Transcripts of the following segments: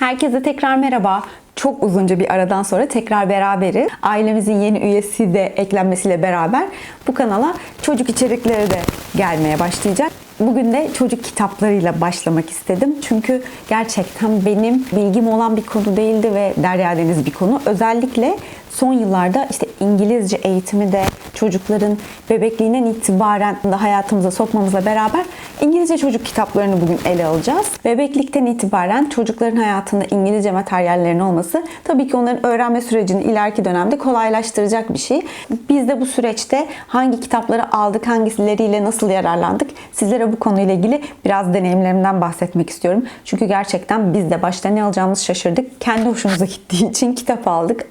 Herkese tekrar merhaba. Çok uzunca bir aradan sonra tekrar beraberiz. Ailemizin yeni üyesi de eklenmesiyle beraber bu kanala çocuk içerikleri de gelmeye başlayacak. Bugün de çocuk kitaplarıyla başlamak istedim. Çünkü gerçekten benim bilgim olan bir konu değildi ve derya deniz bir konu. Özellikle son yıllarda işte İngilizce eğitimi de çocukların bebekliğinden itibaren de hayatımıza sokmamızla beraber İngilizce çocuk kitaplarını bugün ele alacağız. Bebeklikten itibaren çocukların hayatında İngilizce materyallerin olması tabii ki onların öğrenme sürecini ileriki dönemde kolaylaştıracak bir şey. Biz de bu süreçte hangi kitapları aldık, hangisileriyle nasıl yararlandık sizlere bu konuyla ilgili biraz deneyimlerimden bahsetmek istiyorum. Çünkü gerçekten biz de başta ne alacağımızı şaşırdık. Kendi hoşumuza gittiği için kitap aldık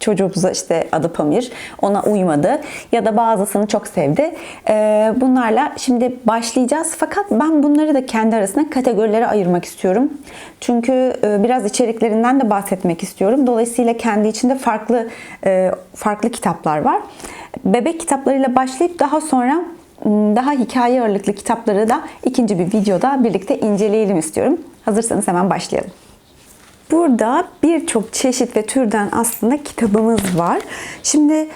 çocuğumuza işte adı Pamir ona uymadı ya da bazısını çok sevdi. Ee, bunlarla şimdi başlayacağız fakat ben bunları da kendi arasında kategorilere ayırmak istiyorum. Çünkü e, biraz içeriklerinden de bahsetmek istiyorum. Dolayısıyla kendi içinde farklı e, farklı kitaplar var. Bebek kitaplarıyla başlayıp daha sonra daha hikaye ağırlıklı kitapları da ikinci bir videoda birlikte inceleyelim istiyorum. Hazırsanız hemen başlayalım. Burada birçok çeşit ve türden aslında kitabımız var. Şimdi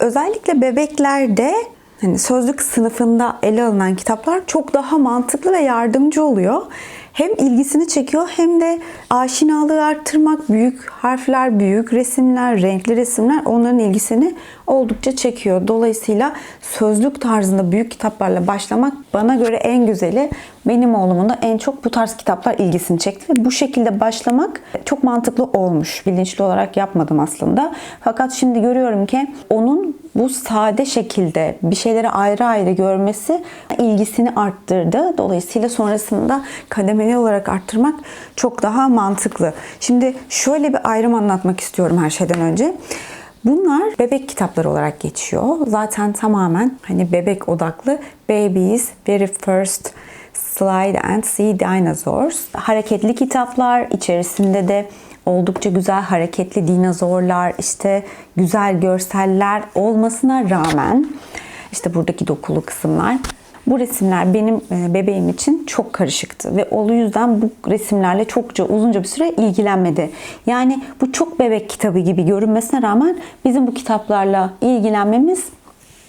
özellikle bebeklerde hani sözlük sınıfında ele alınan kitaplar çok daha mantıklı ve yardımcı oluyor. Hem ilgisini çekiyor hem de aşinalığı arttırmak, büyük harfler, büyük resimler, renkli resimler onların ilgisini oldukça çekiyor. Dolayısıyla sözlük tarzında büyük kitaplarla başlamak bana göre en güzeli. Benim oğlumun da en çok bu tarz kitaplar ilgisini çekti ve bu şekilde başlamak çok mantıklı olmuş. Bilinçli olarak yapmadım aslında. Fakat şimdi görüyorum ki onun bu sade şekilde bir şeyleri ayrı ayrı görmesi ilgisini arttırdı. Dolayısıyla sonrasında kademeli olarak arttırmak çok daha mantıklı. Şimdi şöyle bir ayrım anlatmak istiyorum her şeyden önce. Bunlar bebek kitapları olarak geçiyor. Zaten tamamen hani bebek odaklı Babies Very First Slide and See Dinosaurs. Hareketli kitaplar içerisinde de oldukça güzel hareketli dinozorlar, işte güzel görseller olmasına rağmen işte buradaki dokulu kısımlar bu resimler benim e, bebeğim için çok karışıktı ve o yüzden bu resimlerle çokça uzunca bir süre ilgilenmedi. Yani bu çok bebek kitabı gibi görünmesine rağmen bizim bu kitaplarla ilgilenmemiz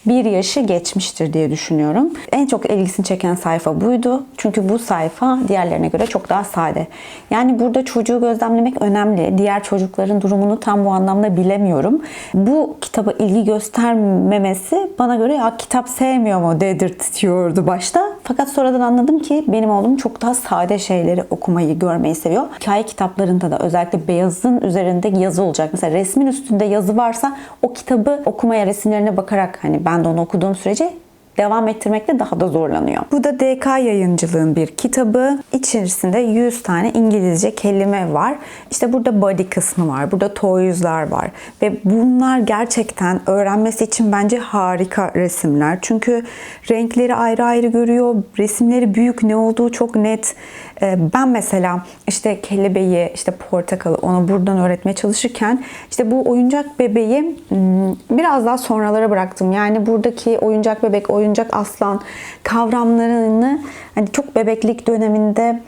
bir yaşı geçmiştir diye düşünüyorum. En çok ilgisini çeken sayfa buydu. Çünkü bu sayfa diğerlerine göre çok daha sade. Yani burada çocuğu gözlemlemek önemli. Diğer çocukların durumunu tam bu anlamda bilemiyorum. Bu kitaba ilgi göstermemesi bana göre ya kitap sevmiyor mu dedirtiyordu başta. Fakat sonradan anladım ki benim oğlum çok daha sade şeyleri okumayı, görmeyi seviyor. Hikaye kitaplarında da özellikle beyazın üzerinde yazı olacak. Mesela resmin üstünde yazı varsa o kitabı okumaya, resimlerine bakarak hani ben de onu okuduğum sürece devam ettirmekte daha da zorlanıyor. Bu da DK yayıncılığın bir kitabı. İçerisinde 100 tane İngilizce kelime var. İşte burada body kısmı var. Burada toys'lar var. Ve bunlar gerçekten öğrenmesi için bence harika resimler. Çünkü renkleri ayrı ayrı görüyor. Resimleri büyük ne olduğu çok net. Ee, Ben mesela işte kelebeği, işte portakalı onu buradan öğretmeye çalışırken işte bu oyuncak bebeği hmm, biraz daha sonralara bıraktım. Yani buradaki oyuncak bebek, oyuncak aslan kavramlarını hani çok bebeklik döneminde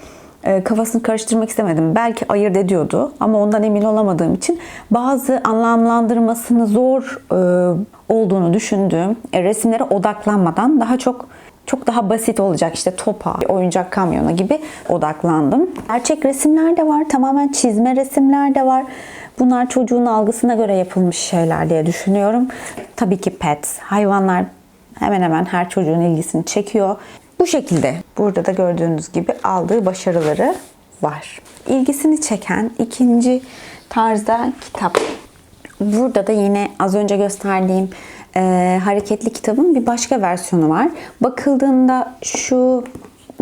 e, kafasını karıştırmak istemedim. Belki ayırt ediyordu ama ondan emin olamadığım için bazı anlamlandırmasını zor e, olduğunu düşündüğüm e, resimlere odaklanmadan daha çok çok daha basit olacak işte topa, oyuncak kamyonu gibi odaklandım. Gerçek resimler de var, tamamen çizme resimler de var. Bunlar çocuğun algısına göre yapılmış şeyler diye düşünüyorum. Tabii ki pet, hayvanlar hemen hemen her çocuğun ilgisini çekiyor. Bu şekilde burada da gördüğünüz gibi aldığı başarıları var. İlgisini çeken ikinci tarzda kitap. Burada da yine az önce gösterdiğim e, hareketli kitabın bir başka versiyonu var. Bakıldığında şu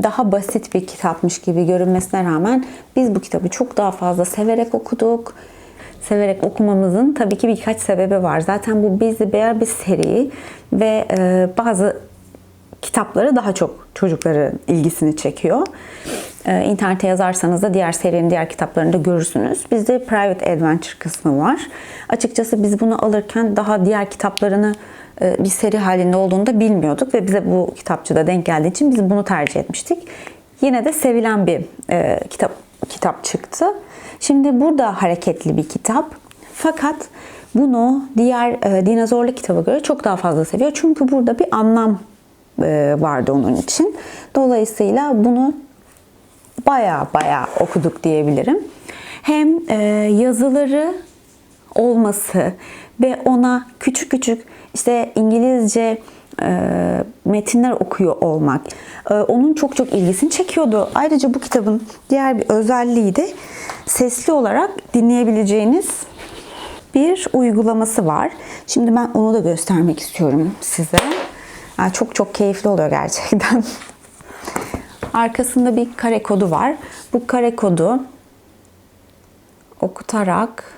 daha basit bir kitapmış gibi görünmesine rağmen biz bu kitabı çok daha fazla severek okuduk. Severek okumamızın tabii ki birkaç sebebi var. Zaten bu Busy Bear bir seri ve e, bazı kitapları daha çok çocukların ilgisini çekiyor. Ee, internete yazarsanız da diğer serinin diğer kitaplarını da görürsünüz. Bizde Private Adventure kısmı var. Açıkçası biz bunu alırken daha diğer kitaplarını e, bir seri halinde olduğunu da bilmiyorduk ve bize bu kitapçıda denk geldiği için biz bunu tercih etmiştik. Yine de sevilen bir e, kitap kitap çıktı. Şimdi burada hareketli bir kitap. Fakat bunu diğer e, dinozorlu kitaba göre çok daha fazla seviyor. Çünkü burada bir anlam e, vardı onun için. Dolayısıyla bunu baya baya okuduk diyebilirim. Hem e, yazıları olması ve ona küçük küçük işte İngilizce e, metinler okuyor olmak e, onun çok çok ilgisini çekiyordu. Ayrıca bu kitabın diğer bir özelliği de sesli olarak dinleyebileceğiniz bir uygulaması var. Şimdi ben onu da göstermek istiyorum size. Yani çok çok keyifli oluyor gerçekten. Arkasında bir kare kodu var. Bu kare kodu okutarak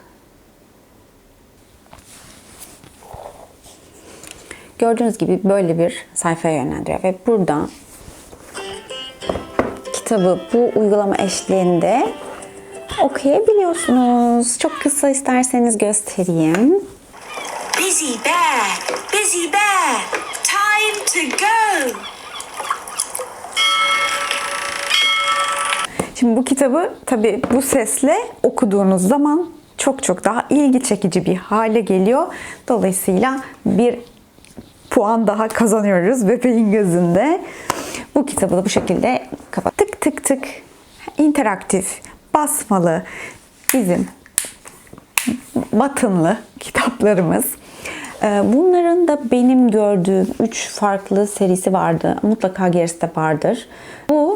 gördüğünüz gibi böyle bir sayfaya yönlendiriyor ve burada kitabı bu uygulama eşliğinde okuyabiliyorsunuz. Çok kısa isterseniz göstereyim. Busy bear, busy bear, Şimdi bu kitabı tabii bu sesle okuduğunuz zaman çok çok daha ilgi çekici bir hale geliyor. Dolayısıyla bir puan daha kazanıyoruz bebeğin gözünde. Bu kitabı da bu şekilde kapat. Tık tık tık interaktif, basmalı bizim batınlı kitaplarımız. Ee, Bunların da benim gördüğüm 3 farklı serisi vardı. Mutlaka gerisi de vardır. Bu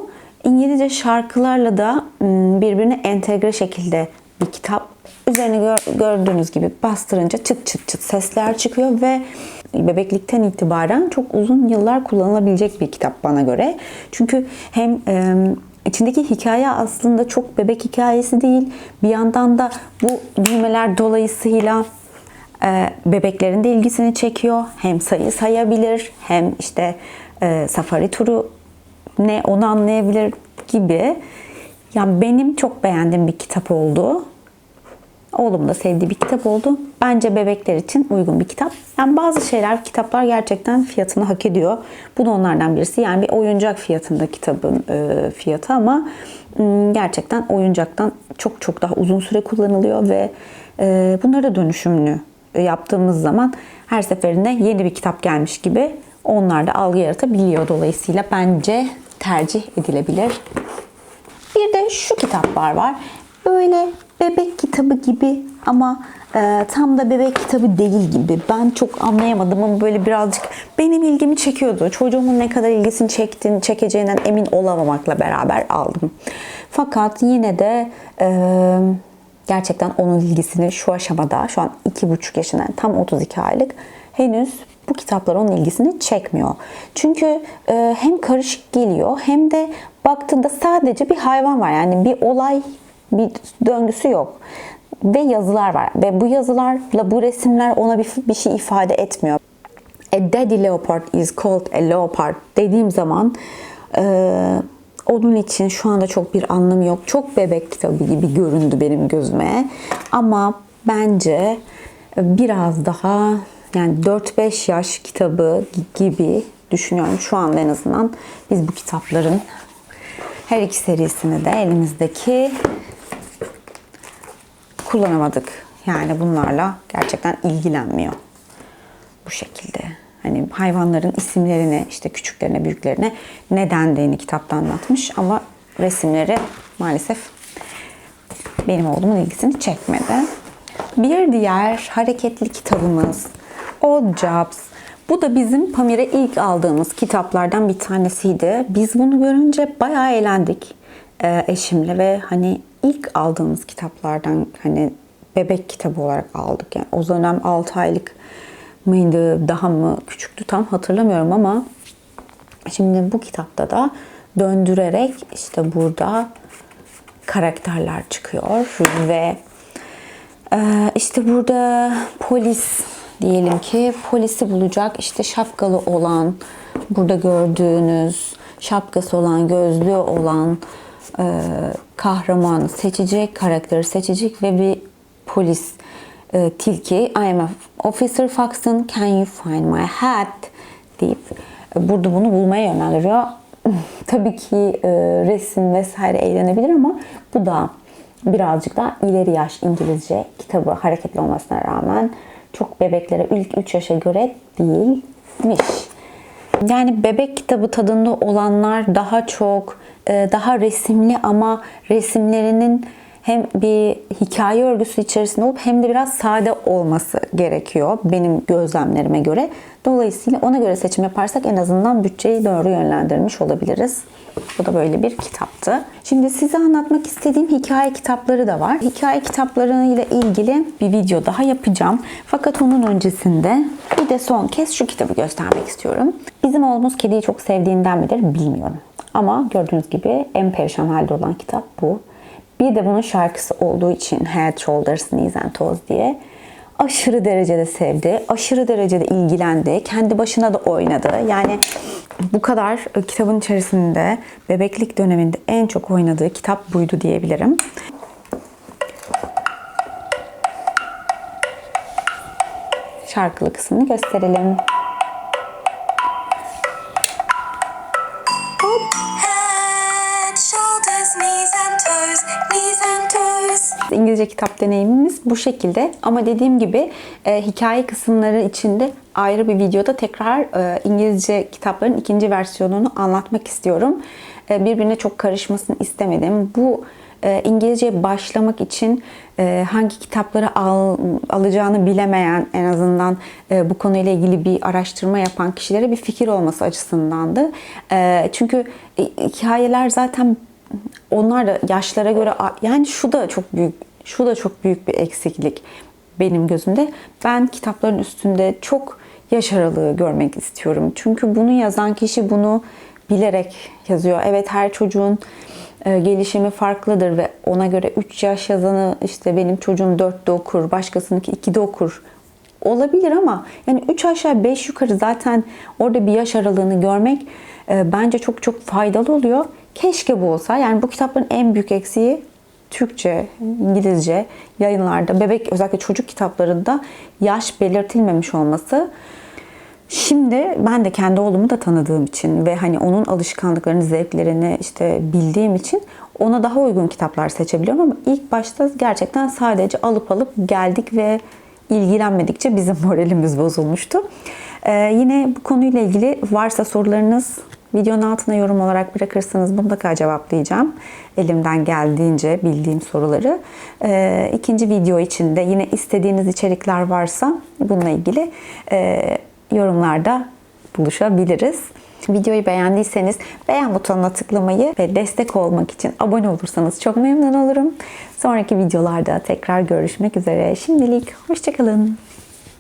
İngilizce şarkılarla da ım, birbirine entegre şekilde bir kitap. Üzerine gör- gördüğünüz gibi bastırınca çıt çıt çıt sesler çıkıyor ve bebeklikten itibaren çok uzun yıllar kullanılabilecek bir kitap bana göre. Çünkü hem em, içindeki hikaye aslında çok bebek hikayesi değil. Bir yandan da bu düğmeler dolayısıyla e, bebeklerin de ilgisini çekiyor. Hem sayı sayabilir hem işte e, safari turu ne onu anlayabilir gibi. Ya benim çok beğendiğim bir kitap oldu. Oğlum da sevdiği bir kitap oldu. Bence bebekler için uygun bir kitap. Yani bazı şeyler, kitaplar gerçekten fiyatını hak ediyor. Bu da onlardan birisi. Yani bir oyuncak fiyatında kitabın e, fiyatı ama m, gerçekten oyuncaktan çok çok daha uzun süre kullanılıyor ve e, bunları dönüşümlü yaptığımız zaman her seferinde yeni bir kitap gelmiş gibi onlar da algı yaratabiliyor. Dolayısıyla bence tercih edilebilir. Bir de şu kitaplar var. Böyle bebek kitabı gibi ama e, tam da bebek kitabı değil gibi. Ben çok anlayamadım ama böyle birazcık benim ilgimi çekiyordu. Çocuğumun ne kadar ilgisini çektiğini, çekeceğinden emin olamamakla beraber aldım. Fakat yine de e, gerçekten onun ilgisini şu aşamada, şu an 2,5 yaşında, tam 32 aylık henüz bu kitaplar onun ilgisini çekmiyor. Çünkü e, hem karışık geliyor hem de baktığında sadece bir hayvan var. Yani bir olay, bir döngüsü yok. Ve yazılar var. Ve bu yazılarla bu resimler ona bir, bir şey ifade etmiyor. A daddy leopard is called a leopard dediğim zaman e, onun için şu anda çok bir anlamı yok. Çok bebek kitabı gibi göründü benim gözüme. Ama bence biraz daha yani 4-5 yaş kitabı gibi düşünüyorum. Şu anda en azından biz bu kitapların her iki serisini de elimizdeki kullanamadık. Yani bunlarla gerçekten ilgilenmiyor. Bu şekilde. Hani hayvanların isimlerini işte küçüklerine büyüklerine ne dendiğini kitapta anlatmış ama resimleri maalesef benim oğlumun ilgisini çekmedi. Bir diğer hareketli kitabımız Odd Jobs. Bu da bizim Pamir'e ilk aldığımız kitaplardan bir tanesiydi. Biz bunu görünce bayağı eğlendik e, eşimle ve hani ilk aldığımız kitaplardan hani bebek kitabı olarak aldık. Yani o dönem 6 aylık mıydı, daha mı küçüktü tam hatırlamıyorum ama şimdi bu kitapta da döndürerek işte burada karakterler çıkıyor ve ee, işte burada polis diyelim ki polisi bulacak işte şapkalı olan burada gördüğünüz şapkası olan gözlüğü olan e, kahramanı seçecek karakteri seçecek ve bir polis e, tilki I am a officer Foxton can you find my hat deyip e, burada bunu bulmaya yönlendiriyor. tabii ki e, resim vesaire eğlenebilir ama bu da birazcık daha ileri yaş İngilizce kitabı hareketli olmasına rağmen çok bebeklere ilk 3 yaşa göre değilmiş. Yani bebek kitabı tadında olanlar daha çok e, daha resimli ama resimlerinin hem bir hikaye örgüsü içerisinde olup hem de biraz sade olması gerekiyor benim gözlemlerime göre. Dolayısıyla ona göre seçim yaparsak en azından bütçeyi doğru yönlendirmiş olabiliriz. Bu da böyle bir kitaptı. Şimdi size anlatmak istediğim hikaye kitapları da var. Hikaye kitaplarıyla ilgili bir video daha yapacağım. Fakat onun öncesinde bir de son kez şu kitabı göstermek istiyorum. Bizim oğlumuz kediyi çok sevdiğinden midir bilmiyorum. Ama gördüğünüz gibi en perişan halde olan kitap bu. Bir de bunun şarkısı olduğu için Head, Shoulders, Knees and Toes diye aşırı derecede sevdi, aşırı derecede ilgilendi, kendi başına da oynadı. Yani bu kadar e, kitabın içerisinde bebeklik döneminde en çok oynadığı kitap buydu diyebilirim. Şarkılı kısmını gösterelim. İngilizce kitap deneyimimiz bu şekilde. Ama dediğim gibi e, hikaye kısımları içinde ayrı bir videoda tekrar e, İngilizce kitapların ikinci versiyonunu anlatmak istiyorum. E, birbirine çok karışmasını istemedim. Bu e, İngilizceye başlamak için e, hangi kitapları al, alacağını bilemeyen en azından e, bu konuyla ilgili bir araştırma yapan kişilere bir fikir olması açısındandı. E, çünkü e, hikayeler zaten onlar da yaşlara göre yani şu da çok büyük şu da çok büyük bir eksiklik benim gözümde. Ben kitapların üstünde çok yaş aralığı görmek istiyorum. Çünkü bunu yazan kişi bunu bilerek yazıyor. Evet her çocuğun e, gelişimi farklıdır ve ona göre 3 yaş yazanı işte benim çocuğum 4'te okur, başkasınınki 2'de okur. Olabilir ama yani 3 aşağı 5 yukarı zaten orada bir yaş aralığını görmek e, bence çok çok faydalı oluyor. Keşke bu olsa. Yani bu kitapların en büyük eksiği Türkçe, İngilizce yayınlarda, bebek özellikle çocuk kitaplarında yaş belirtilmemiş olması. Şimdi ben de kendi oğlumu da tanıdığım için ve hani onun alışkanlıklarını, zevklerini işte bildiğim için ona daha uygun kitaplar seçebiliyorum ama ilk başta gerçekten sadece alıp alıp geldik ve ilgilenmedikçe bizim moralimiz bozulmuştu. Ee, yine bu konuyla ilgili varsa sorularınız videonun altına yorum olarak bırakırsanız mutlaka cevaplayacağım. Elimden geldiğince bildiğim soruları. Ee, ikinci video için de yine istediğiniz içerikler varsa bununla ilgili e, yorumlarda buluşabiliriz. Videoyu beğendiyseniz beğen butonuna tıklamayı ve destek olmak için abone olursanız çok memnun olurum. Sonraki videolarda tekrar görüşmek üzere. Şimdilik hoşçakalın.